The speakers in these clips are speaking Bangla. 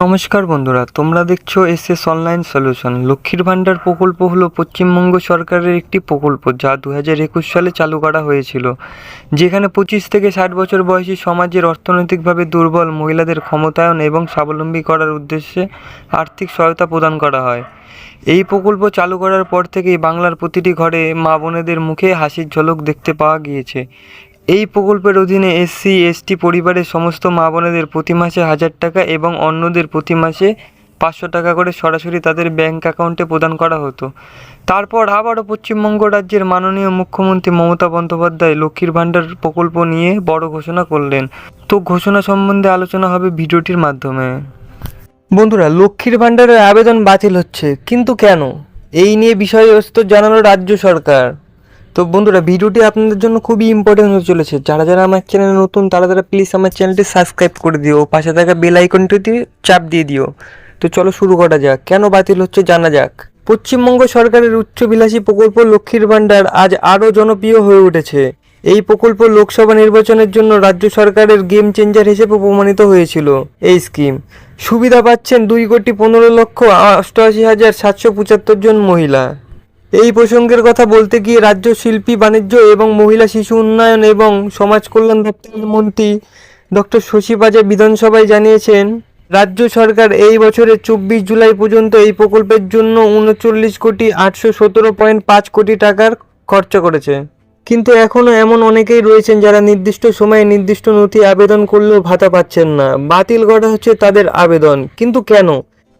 নমস্কার বন্ধুরা, তোমরা দেখছ এস এস অনলাইন সলিউশন। লক্ষ্মীর ভাণ্ডার প্রকল্প হলো পশ্চিমবঙ্গ সরকারের একটি প্রকল্প যা দু হাজার একুশ সালে চালু করা হয়েছিল, যেখানে পঁচিশ থেকে ষাট বছর বয়সী সমাজের অর্থনৈতিকভাবে দুর্বল মহিলাদের ক্ষমতায়ন এবং স্বাবলম্বী করার উদ্দেশ্যে আর্থিক সহায়তা প্রদান করা হয়। এই প্রকল্প চালু করার পর থেকেই বাংলার প্রতিটি ঘরে মা বোনেদের মুখে হাসির ঝলক দেখতে পাওয়া গিয়েছে। এই প্রকল্পের অধীনে এসসি এসটি পরিবারের সমস্ত মা বোনেদের প্রতি মাসে হাজার টাকা এবং অন্যদের প্রতি মাসে পাঁচশো টাকা করে সরাসরি তাদের ব্যাংক অ্যাকাউন্টে প্রদান করা হতো। তারপর আবারও পশ্চিমবঙ্গ রাজ্যের মাননীয় মুখ্যমন্ত্রী মমতা বন্দ্যোপাধ্যায় লক্ষ্মীর ভাণ্ডার প্রকল্প নিয়ে বড় ঘোষণা করলেন। তো ঘোষণা সম্বন্ধে আলোচনা হবে ভিডিওটির মাধ্যমে। বন্ধুরা, লক্ষ্মীর ভাণ্ডারের আবেদন বাতিল হচ্ছে, কিন্তু কেন? এই নিয়ে বিষয়বস্তু জানালো রাজ্য সরকার। তো বন্ধুরা, ভিডিওটি আপনাদের জন্য খুবই ইম্পর্টেন্ট হতে চলেছে। যারা যারা আমার চ্যানেলে নতুন, তারা তারা প্লিজ আমার চ্যানেলটি সাবস্ক্রাইব করে দিও। পাশে থাকা বেল আইকনটিতে চাপ দিয়ে দিও। তো চলো শুরু করা যাক। কেন বাতিল হচ্ছে জানা যাক। পশ্চিমবঙ্গ সরকারের উচ্চবিলাসী প্রকল্প লক্ষ্মীর ভাণ্ডার আজ আরও জনপ্রিয় হয়ে উঠেছে। এই প্রকল্প লোকসভা নির্বাচনের জন্য রাজ্য সরকারের গেম চেঞ্জার হিসেবে প্রমাণিত হয়েছিল। এই স্কিম সুবিধা পাচ্ছেন দুই কোটি পনেরো লক্ষ অষ্টআশি হাজার সাতশো পঁচাত্তর জন মহিলা। এই প্রসঙ্গের কথা বলতে গিয়ে রাজ্য শিল্পী, বাণিজ্য এবং মহিলা শিশু উন্নয়ন এবং সমাজ কল্যাণ দপ্তরের মন্ত্রী ডক্টর শশী পাজা বিধানসভায় জানিয়েছেন, রাজ্য সরকার এই বছরের চব্বিশ জুলাই পর্যন্ত এই প্রকল্পের জন্য উনচল্লিশ কোটি আটশো সতেরো পয়েন্ট পাঁচ কোটি টাকার খরচ করেছে। কিন্তু এখনও এমন অনেকেই রয়েছেন যারা নির্দিষ্ট সময়ে নির্দিষ্ট নথি আবেদন করলেও ভাতা পাচ্ছেন না। বাতিল করা হচ্ছে তাদের আবেদন। কিন্তু কেন?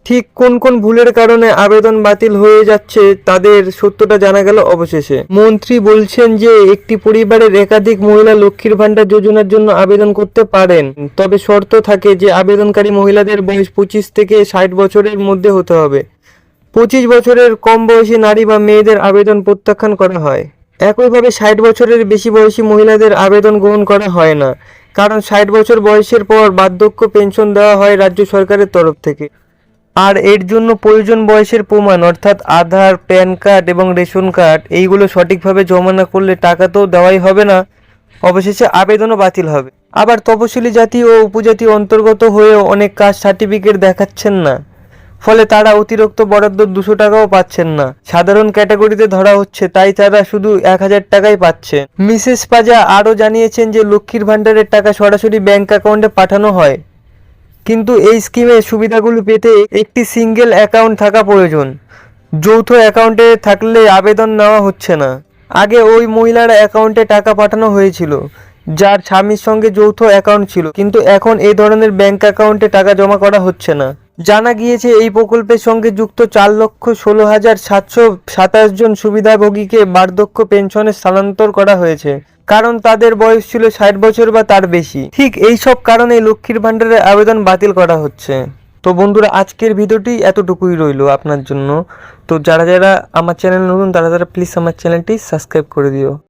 ঠিক কোন কোন ভুলের কারণে আবেদন বাতিল হয়ে যাচ্ছে তাদের সত্যটা জানা গেল অবশেষে। মন্ত্রী বলছেন যে, একটি পরিবারের একাধিক মহিলা লক্ষ্মীর ভাণ্ডার যোজনার জন্য আবেদন করতে পারেন। তবে শর্ত থাকে যে, আবেদনকারী মহিলাদের বয়স পঁচিশ থেকে ষাট বছরের মধ্যে হতে হবে। পঁচিশ বছরের কম বয়সী নারী বা মেয়েদের আবেদন প্রত্যাখ্যান করা হয়। একইভাবে ষাট বছরের বেশি বয়সী মহিলাদের আবেদন গ্রহণ করা হয় না। কারণ ষাট বছর বয়সের পর বার্ধক্য পেনশন দেওয়া হয় রাজ্য সরকারের তরফ থেকে। আর এর জন্য প্রয়োজন বয়সের প্রমাণ, অর্থাৎ আধার, প্যান কার্ড এবং রেশন কার্ড। এইগুলো সঠিকভাবে জমা না করলে টাকা তো দেওয়াই হবে না। অবশেষে আবেদনও বাতিল হবে। আবার তপশিলি জাতি ও উপজাতি অন্তর্গত হয়েও অনেক কাজ সার্টিফিকেট দেখাচ্ছেন না। ফলে তারা অতিরিক্ত বরাদ্দ দুশো টাকাও পাচ্ছেন না। সাধারণ ক্যাটাগরিতে ধরা হচ্ছে, তাই তারা শুধু এক হাজার টাকাই পাচ্ছে। মিসেস পাজা আরও জানিয়েছেন যে লক্ষ্মীর ভাণ্ডারের টাকা সরাসরি ব্যাংক অ্যাকাউন্টে পাঠানো হয়। কিন্তু এই স্কিমের সুবিধাগুলো পেতে একটি সিঙ্গেল অ্যাকাউন্ট থাকা প্রয়োজন। যৌথ অ্যাকাউন্টে থাকলে আবেদন নেওয়া হচ্ছে না। আগে ওই মহিলার অ্যাকাউন্টে টাকা পাঠানো হয়েছিল, যার স্বামীর সঙ্গে যৌথ অ্যাকাউন্ট ছিল, কিন্তু এখন এই ধরনের ব্যাঙ্ক অ্যাকাউন্টে টাকা জমা করা হচ্ছে না। জানা গিয়েছে, এই প্রকল্পের সঙ্গে যুক্ত চার লক্ষ ষোলো হাজার সাতশো সাতাশ জন সুবিধাভোগীকে বার্ধক্য পেনশনে স্থানান্তর করা হয়েছে। কারণ তাদের বয়স ছিল ষাট বছর বা তার বেশি। ঠিক এই সব কারণে লক্ষ্মীর ভাণ্ডারের আবেদন বাতিল করা হচ্ছে। তো বন্ধুরা, আজকের ভিডিওটি এতটুকুই রইল আপনার জন্য। তো যারা যারা আমার চ্যানেল নতুন, তারা তারা প্লিজ আমার চ্যানেলটি সাবস্ক্রাইব করে দিও।